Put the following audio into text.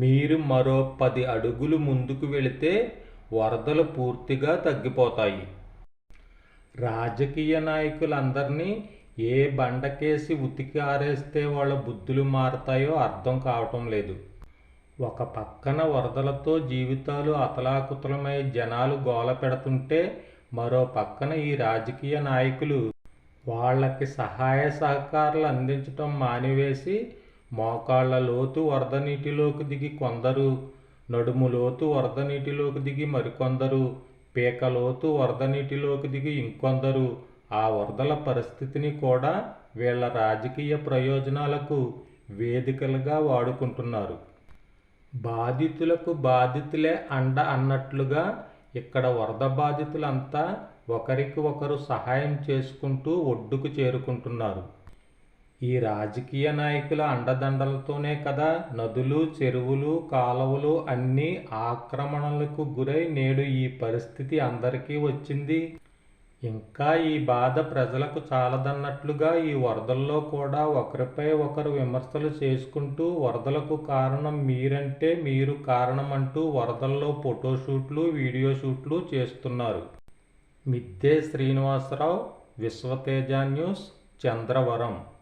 మీరు మరో పది అడుగులు ముందుకు వెళితే వరదలు పూర్తిగా తగ్గిపోతాయి. రాజకీయ నాయకులందరినీ ఏ బండకేసి ఉతికి ఆరేస్తే వాళ్ళ బుద్ధులు మారతాయో అర్థం కావటం లేదు. ఒక పక్కన వరదలతో జీవితాలు అతలాకుతలమై జనాలు గోల పెడుతుంటే మరో పక్కన ఈ రాజకీయ నాయకులు వాళ్ళకి సహాయ సహకారాలు అందించటం మానివేసి మోకాళ్ళ లోతు వరద నీటిలోకి దిగి కొందరు నడుము లోతు వరద నీటిలోకి దిగి మరికొందరు పీకలోతు వరద నీటిలోకి దిగి ఇంకొందరు. ఆ వరదల పరిస్థితిని కూడా వీళ్ళ రాజకీయ ప్రయోజనాలకు వేదికలుగా వాడుకుంటున్నారు. బాధితులకు బాధితులే అండ అన్నట్లుగా ఇక్కడ వరద బాధితులంతా ఒకరికి ఒకరు సహాయం చేసుకుంటూ ఒడ్డుకు చేరుకుంటున్నారు. ఈ రాజకీయ నాయకుల అండదండలతోనే కదా నదులు చెరువులు కాలువలు అన్నీ ఆక్రమణలకు గురై నేడు ఈ పరిస్థితి అందరికీ వచ్చింది. ఇంకా ఈ బాధ ప్రజలకు చాలదన్నట్లుగా ఈ వరదల్లో కూడా ఒకరిపై ఒకరు విమర్శలు చేసుకుంటూ వరదలకు కారణం మీరంటే మీరు కారణం అంటూ వరదల్లో ఫోటోషూట్లు వీడియో షూట్లు చేస్తున్నారు. మిద్దే శ్రీనివాసరావు విశ్వతేజ న్యూస్ చంద్రవరం.